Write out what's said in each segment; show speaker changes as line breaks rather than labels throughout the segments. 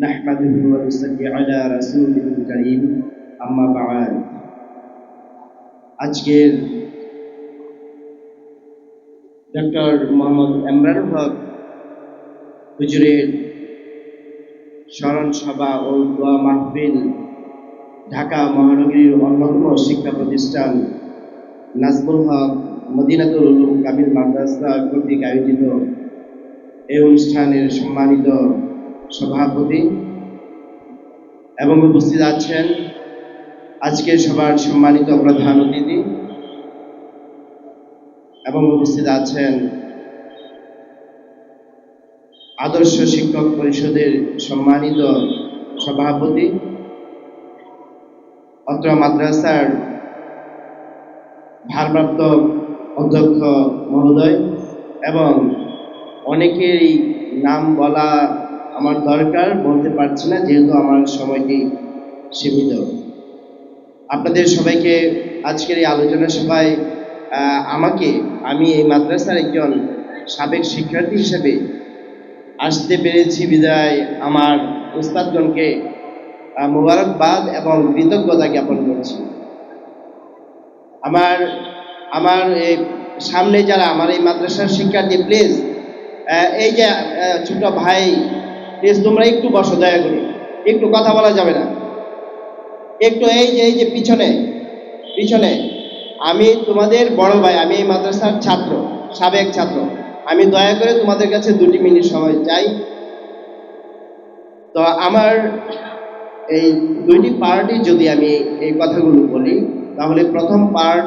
نحمده ونصلي على رسوله الكريم أما بعد আজকের ডক্টর মোহাম্মদ এমরানুল হক হুজুরের স্মরণ সভা ও দোয়া মাহফিল ঢাকা মহানগরীর অন্যতম শিক্ষা প্রতিষ্ঠান নাজমুল হক মদিনাতুল উলুম কামিল মাদ্রাসা কর্তৃক আয়োজিত এই অনুষ্ঠানের সম্মানিত সভাপতি এবং উপস্থিত আছেন আজকের সবার সম্মানিত প্রধান অতিথি এবং উপস্থিত আছেন আদর্শ শিক্ষক পরিষদের সম্মানিত সভাপতি, অত্র মাদ্রাসার ভারপ্রাপ্ত অধ্যক্ষ মহোদয় এবং অনেকেরই নাম বলা আমার দরকার, বলতে পারছি না, যেহেতু আমার সময়টি সীমিত। আপনাদের সবাইকে আজকের এই আলোচনা সভায় আমাকে, আমি এই মাদ্রাসার একজন সাবেক শিক্ষার্থী হিসেবে আসতে পেরেছি। বিদায়, আমার উস্তাদগণকে মোবারকবাদ এবং কৃতজ্ঞতা জ্ঞাপন করছি। আমার আমার এই সামনে যারা আমার এই মাদ্রাসার শিক্ষার্থী প্লিজ এই যে ছোট ভাই প্লিজ তোমরা একটু বসো, দয়া করে। একটু কথা বলা যাবে না। একটু এই যে এই যে পিছনে পিছনে। আমি তোমাদের বড় ভাই, আমি এই মাদ্রাসার ছাত্র, সাবেক ছাত্র। আমি দয়া করে তোমাদের কাছে দুটি মিনিট সময় চাই। তো আমার এই দুইটি পার্টি যদি আমি এই কথাগুলো বলি, তাহলে প্রথম পার্ট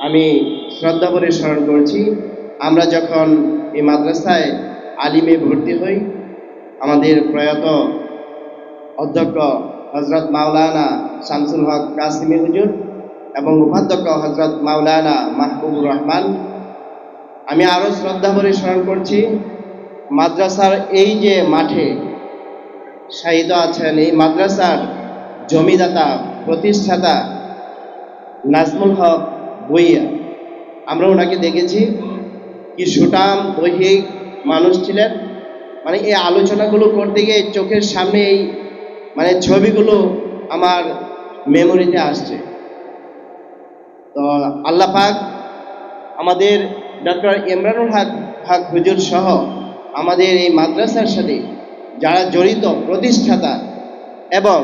আমি শ্রদ্ধা করে স্মরণ করছি। আমরা যখন এই মাদ্রাসায় আলিমে ভর্তি হই আমাদের প্রয়াত অধ্যক্ষ হজরত মাওলানা শামসুল হক কাসিমি হুজুর এবং উপাধ্যক্ষ হজরত মাওলানা মাহবুবুর রহমান। আমি আরও শ্রদ্ধা ভরে স্মরণ করছি, মাদ্রাসার এই যে মাঠে শাহিদ আছেন, এই মাদ্রাসার জমিদাতা, প্রতিষ্ঠাতা নাজমুল হক বইয়া আমরা ওনাকে দেখেছি, কি সুটাম দৈহিক মানুষ ছিলেন। মানে এই আলোচনাগুলো করতে গিয়ে চোখের সামনে এই মানে ছবিগুলো আমার মেমোরিতে আসছে। তো আল্লাহ পাক আমাদের ডক্টর ইমরানুল হক হক হুজুর সহ আমাদের এই মাদ্রাসার সাথে যারা জড়িত, প্রতিষ্ঠাতা এবং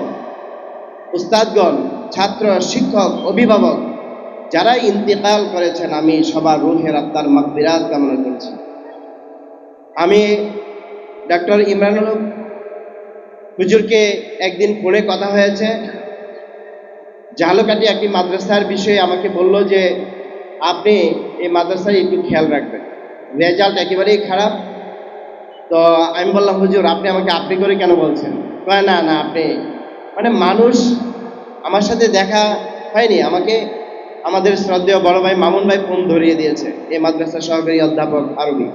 উস্তাদগণ, ছাত্র, শিক্ষক, অভিভাবক যারা ইন্তেকাল করেছেন, আমি সবার রুহের আত্মার মাকবিরাত কামনা করছি। আমি ডক্টর ইমরানুল হক হুজুরকে একদিন ফোনে কথা হয়েছে। জাহালকাটি একটি মাদ্রাসার বিষয়ে আমাকে বলল যে, আপনি এই মাদ্রাসায় একটু খেয়াল রাখবেন। রেজাল্ট একেবারেই খারাপ। তো আমি বললাম, হুজুর, আপনি আমাকে আপনি করে কেন বলছেন? না না, আপনি মানে মানুষ আমার সাথে দেখা হয়নি। আমাকে আমাদের শ্রদ্ধেয় বড় ভাই মামুন ভাই ফোন ধরিয়ে দিয়েছে। এই মাদ্রাসার সহকারী অধ্যাপক আরবি।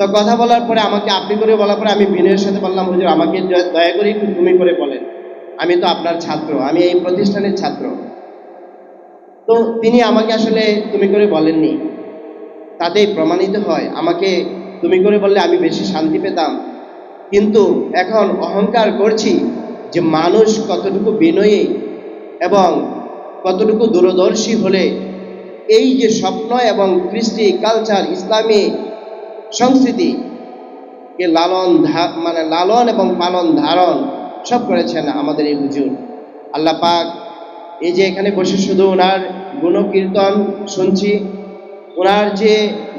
তো কথা বলার পরে আমাকে আপনি করে বলার পরে আমি বিনয়ের সাথে বললাম, হুজুর, আমাকে দয়া করে একটু তুমি করে বলেন। আমি তো আপনার ছাত্র, আমি এই প্রতিষ্ঠানের ছাত্র। তো তিনি আমাকে আসলে তুমি করে বলেননি। তাতেই প্রমাণিত হয়, আমাকে তুমি করে বললে আমি বেশি শান্তি পেতাম। কিন্তু এখন অহংকার করছি যে মানুষ কতটুকু বিনয়ী এবং কতটুকু দূরদর্শী হলে এই যে স্বপ্ন এবং কৃষ্টি কালচার ইসলামী সংস্কৃতি, কে লালন মানে লালন এবং পালন ধারণ সব করেছেন আমাদের এই হুজুর। আল্লাহ পাক এই যে এখানে বসে শুধু ওনার গুণকীর্তন শুনছি ওনার যে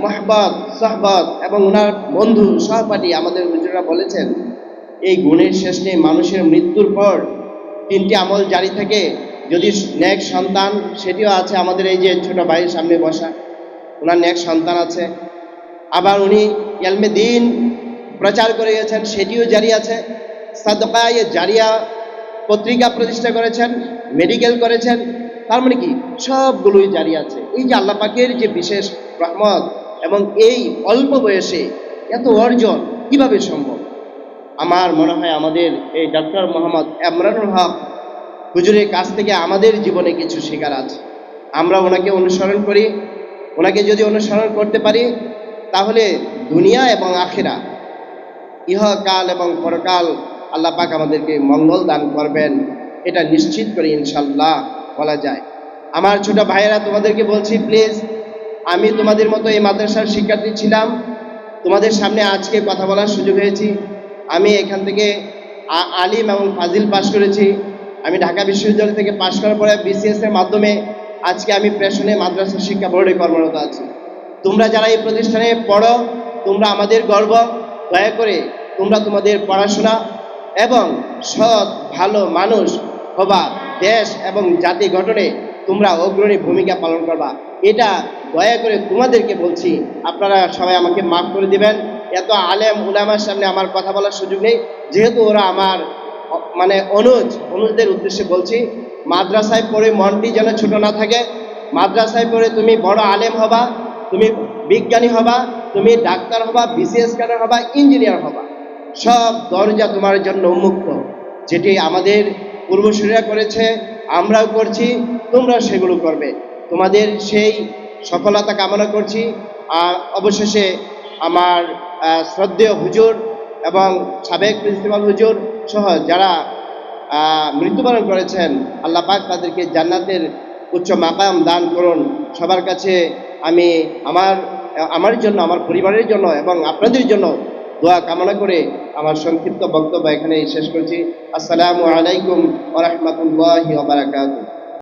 মহব্বত সহবত এবং ওনার বন্ধু, সহপাঠী আমাদের হুজুরা বলেছেন, এই গুণের শেষ নেই, মানুষের মৃত্যুর পর তিনটি আমল জারি থাকে, যদি ন্যাক সন্তান, সেটিও আছে আমাদের এই যে ছোট ভাইয়ের সামনে বসা ওনার ন্যাক সন্তান আছে। আবার উনি এলমে দিন প্রচার করে গেছেন, সেটিও জারি আছে। সাদকায় জারিয়া পত্রিকা প্রতিষ্ঠা করেছেন, মেডিকেল করেছেন, তার মানে কি? সবগুলোই জারি আছে। এই যে আল্লাহ পাকের যে বিশেষ রহমত এবং এই অল্প বয়সে এত অর্জন কীভাবে সম্ভব? আমার মনে হয় আমাদের এই ডক্টর মোহাম্মদ এমরানুল হক হুজুরের কাছ থেকে আমাদের জীবনে কিছু শেখার আছে। আমরা ওনাকে অনুসরণ করি, ওনাকে যদি অনুসরণ করতে পারি তাহলে দুনিয়া এবং আখেরা, ইহকাল এবং পরকাল আল্লাহ পাক আমাদেরকে মঙ্গল দান করবেন, এটা নিশ্চিত করে ইনশাল্লাহ বলা যায়। আমার ছোট ভাইয়েরা, তোমাদেরকে বলছি প্লিজ আমি তোমাদের মতো এই মাদ্রাসার শিক্ষার্থী ছিলাম। তোমাদের সামনে আজকে কথা বলার সুযোগ হয়েছি। আমি এখান থেকে আলিম এবং ফাজিল পাশ করেছি। আমি ঢাকা বিশ্ববিদ্যালয় থেকে পাশ করার পরে বিসিএস এর মাধ্যমে আজকে আমি প্রেশনে মাদ্রাসা শিক্ষা বোর্ডে কর্মরত আছি। তোমরা যারা এই প্রতিষ্ঠানে পড়ো, তোমরা আমাদের গর্ব। দয়া করে তোমরা তোমাদের পড়াশোনা এবং সৎ, ভালো মানুষ হবা। দেশ এবং জাতি গঠনে তোমরা অগ্রণী ভূমিকা পালন করবা। এটা দয়া করে তোমাদেরকে বলছি। আপনারা সবাই আমাকে মাফ করে দিবেন। এত আলেম উলামার সামনে আমার কথা বলার সুযোগ নেই। যেহেতু ওরা আমার মানে অনুজ, অনুজদের উদ্দেশ্যে বলছি, মাদ্রাসায় পড়ে মনটি যেন ছোট না থাকে। মাদ্রাসায় পড়ে তুমি বড় আলেম হবা। তুমি বিজ্ঞানী হবা, তুমি ডাক্তার হবা, বিসিএস ক্যাডার হবা, ইঞ্জিনিয়ার হবা। সব দরজা তোমার জন্য উন্মুক্ত যেটি আমাদের পূর্বসূরীরা করেছে, আমরাও করছি, তোমরাও সেগুলো করবে। তোমাদের সেই সফলতা কামনা করছি। আর অবশেষে আমার শ্রদ্ধেয় হুজুর এবং সাবেক প্রিন্সিপাল হুজুর সহ যারা মৃত্যুবরণ করেছেন, আল্লাহ পাক তাদেরকে জান্নাতের উচ্চ মাকাম দান করুন। সবার কাছে আমি আমার আমার জন্য, আমার পরিবারের জন্য এবং আপনাদের জন্য দোয়া কামনা করে আমার সংক্ষিপ্ত বক্তব্য এখানে শেষ করছি। আসসালামু আলাইকুম ওরহমতুল্লাহ